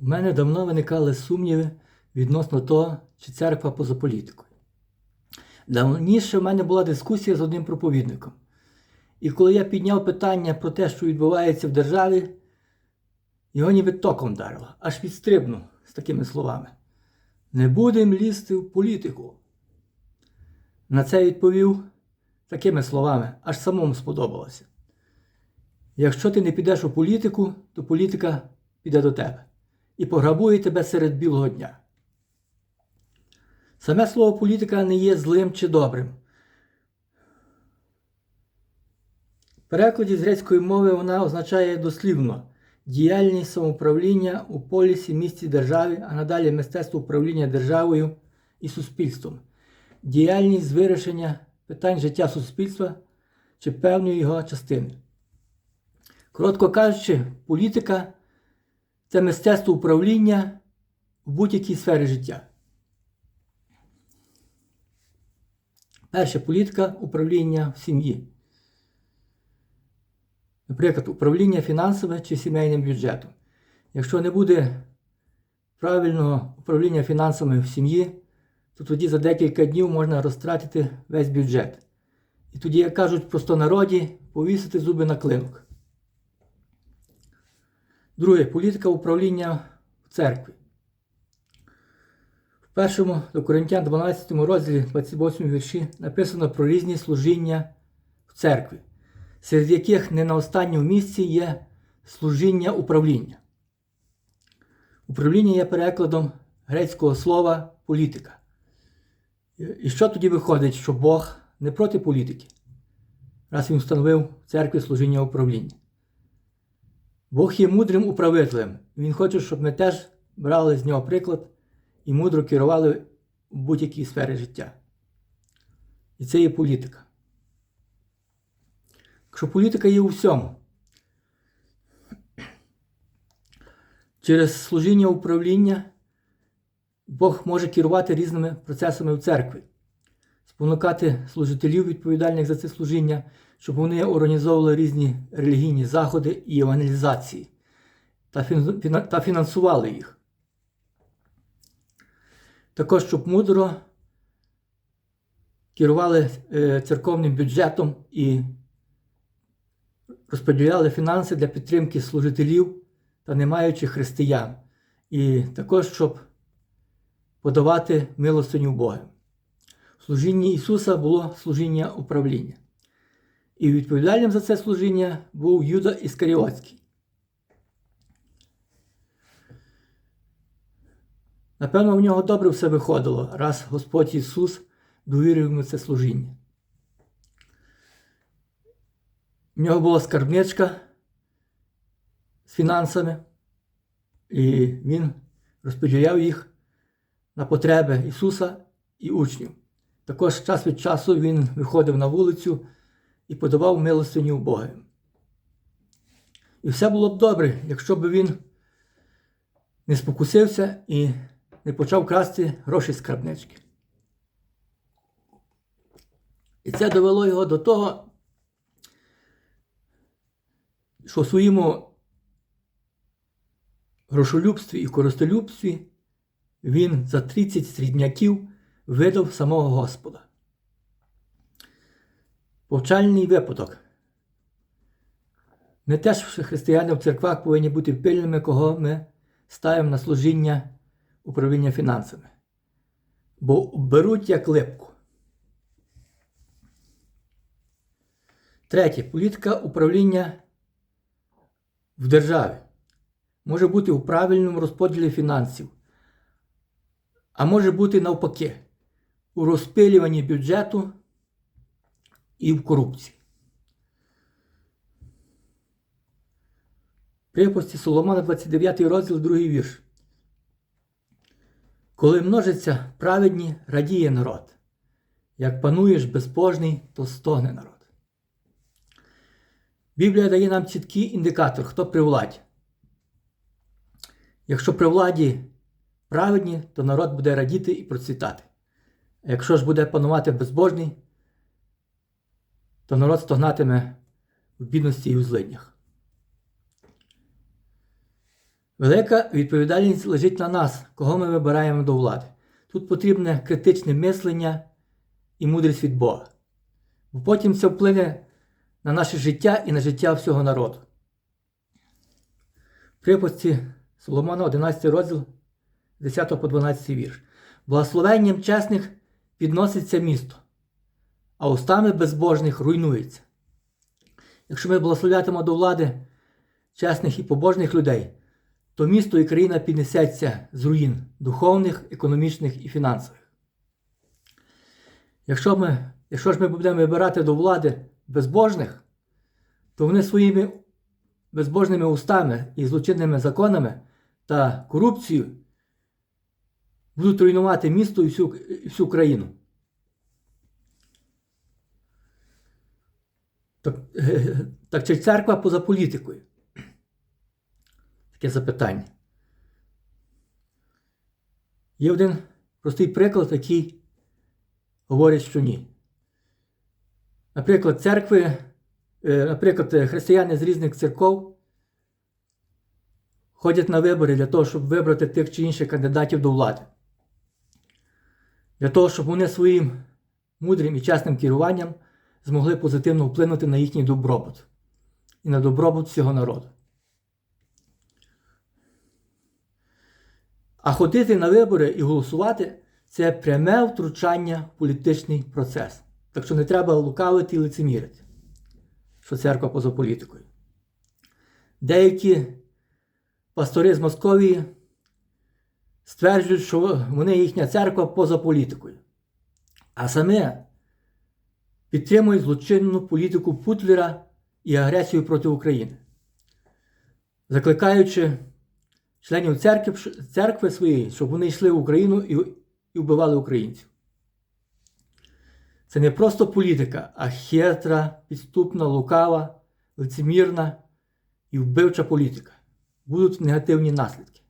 У мене давно виникали сумніви відносно того, чи церква поза політикою. Давніше в мене була дискусія з одним проповідником. І коли я підняв питання про те, що відбувається в державі, його ніби током вдарило, аж відстрибнув з такими словами: Не будемо лізти в політику. На це відповів такими словами, аж самому сподобалося. Якщо ти не підеш у політику, то політика піде до тебе і пограбує тебе серед білого дня. Саме слово політика не є злим чи добрим. В перекладі з грецької мови вона означає дослівно діяльність самоуправління у полісі, місті державі, а надалі мистецтво управління державою і суспільством, діяльність з вирішення питань життя суспільства чи певної його частини. Коротко кажучи, політика це мистецтво управління в будь-якій сфері життя. Перше політика управління в сім'ї. Наприклад, управління фінансове чи сімейним бюджетом. Якщо не буде правильного управління фінансами в сім'ї, то тоді за декілька днів можна розтратити весь бюджет. І тоді, як кажуть в простонароді, повісити зуби на клинок. Друге політика управління в церкві. В першому до Коринтян 12 розділі 28 вірші написано про різні служіння в церкві, серед яких не на останньому місці є служіння управління. Управління є перекладом грецького слова політика. І що тоді виходить, що Бог не проти політики, раз він встановив в церкві служіння управління. Бог є мудрим управителем. Він хоче, щоб ми теж брали з нього приклад і мудро керували в будь-якій сфері життя. І це є політика. Якщо політика є у всьому, через служіння управління Бог може керувати різними процесами в церкві, спонукати служителів, відповідальних за це служіння, щоб вони організовували різні релігійні заходи і евангелізації та фінансували їх. Також, щоб мудро керували е, церковним бюджетом і розподіляли фінанси для підтримки служителів та не маючих християн. І також, щоб подавати милостиню Бога. В служінні Ісуса було служіння управління. І відповідальним за це служіння був Юда Іскаріотський. Напевно, в нього добре все виходило, раз Господь Ісус довірив йому це служіння. В нього була скарбничка з фінансами, і він розподіляв їх на потреби Ісуса і учнів. Також час від часу він виходив на вулицю і подавав милостиню Бога. І все було б добре, якщо б він не спокусився і не почав красти гроші з скарбнички. І це довело його до того, що в своєму грошолюбстві і користолюбстві він за 30 срібняків видав самого Господа. Повчальний випадок. Ми теж, християни в церквах, повинні бути пильними, кого ми ставимо на служіння управління фінансами. Бо беруть як липку. Третє. Політика управління в державі може бути у правильному розподілі фінансів, а може бути навпаки, у розпилюванні бюджету і в корупції. Припусті Соломона, 29 розділ, 2 вірш. Коли множиться праведні, радіє народ. Як пануєш безбожний, то стогне народ. Біблія дає нам чіткий індикатор, хто при владі. Якщо при владі праведні, то народ буде радіти і процвітати. А якщо ж буде панувати безбожний, то народ стогнатиме в бідності і у злиднях. Велика відповідальність лежить на нас, кого ми вибираємо до влади. Тут потрібне критичне мислення і мудрість від Бога. Бо потім це вплине на наше життя і на життя всього народу. В припусті Соломона, 11 розділ, 10 по 12 вірш. Благословенням чесних підноситься місто, а устами безбожних руйнується. Якщо ми благословлятимо до влади чесних і побожних людей, то місто і країна піднесеться з руїн духовних, економічних і фінансових. Якщо, ми, якщо ж ми будемо вибирати до влади безбожних, то вони своїми безбожними устами і злочинними законами та корупцією будуть руйнувати місто і всю, і всю країну. Так, так чи церква поза політикою? Таке запитання. Є один простий приклад, який говорить, що ні. Наприклад, церкви, е, наприклад, християни з різних церков ходять на вибори для того, щоб вибрати тих чи інших кандидатів до влади. Для того, щоб вони своїм мудрим і чесним керуванням змогли позитивно вплинути на їхній добробут і на добробут всього народу. А ходити на вибори і голосувати це пряме втручання в політичний процес. Так що не треба лукавити і лицемірити, що церква поза політикою. Деякі пастори з Московії стверджують, що вони їхня церква поза політикою. А саме підтримують злочинну політику Путлера і агресію проти України, закликаючи членів церкви, церкви своєї, щоб вони йшли в Україну і, і вбивали українців. Це не просто політика, а хитра, підступна, лукава, лицемірна і вбивча політика. Будуть негативні наслідки.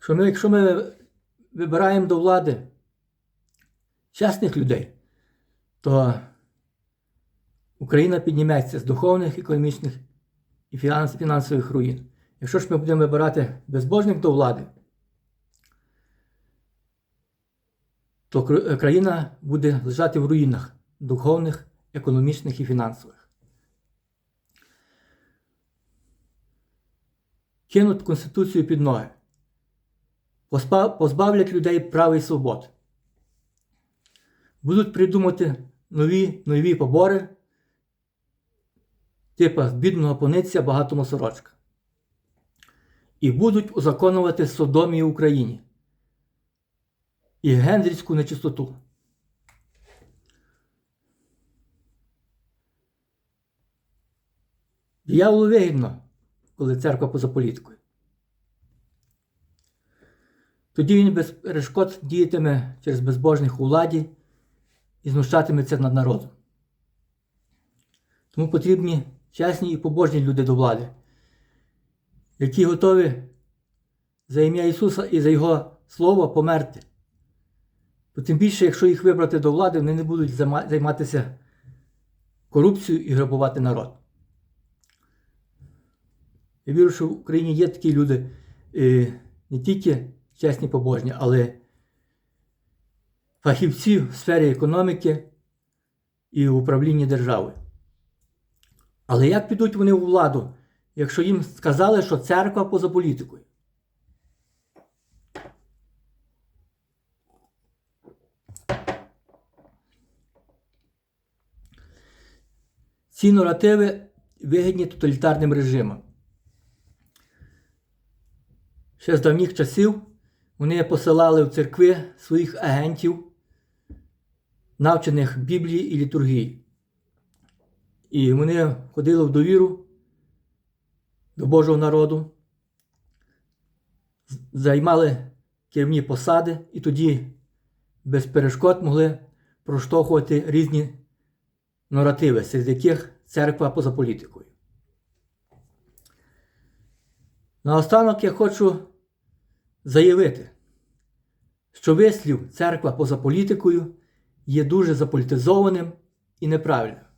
Що ми, якщо ми вибираємо до влади чесних людей, то Україна підніметься з духовних, економічних і фінансових руїн. Якщо ж ми будемо вибирати безбожних до влади, то країна буде лежати в руїнах духовних, економічних і фінансових. Кинуть Конституцію під ноги, позбавлять людей прав і свобод, будуть придумати нові нові побори типа бідного пониця багатому сорочка. І будуть узаконувати Содомі в Україні і гендрівську нечистоту. Дияволу вигідно, коли церква поза політикою. Тоді він без перешкод діятиме через безбожних у владі і знущатиметься над народом. Тому потрібні чесні і побожні люди до влади, які готові за ім'я Ісуса і за Його Слово померти. Бо тим більше, якщо їх вибрати до влади, вони не будуть займатися корупцією і грабувати народ. Я вірю, що в Україні є такі люди е, не тільки чесні побожні, але фахівці в сфері економіки і управління державою. Але як підуть вони у владу, якщо їм сказали, що церква поза політикою? Ці наративи вигідні тоталітарним режимам. Ще з давніх часів вони посилали в церкви своїх агентів, навчених Біблії і літургії. І вони ходили в довіру до Божого народу, займали керівні посади і тоді без перешкод могли проштовхувати різні наративи, серед яких церква поза політикою. Наостанок я хочу заявити, що вислів церква поза політикою є дуже заполітизованим і неправильним.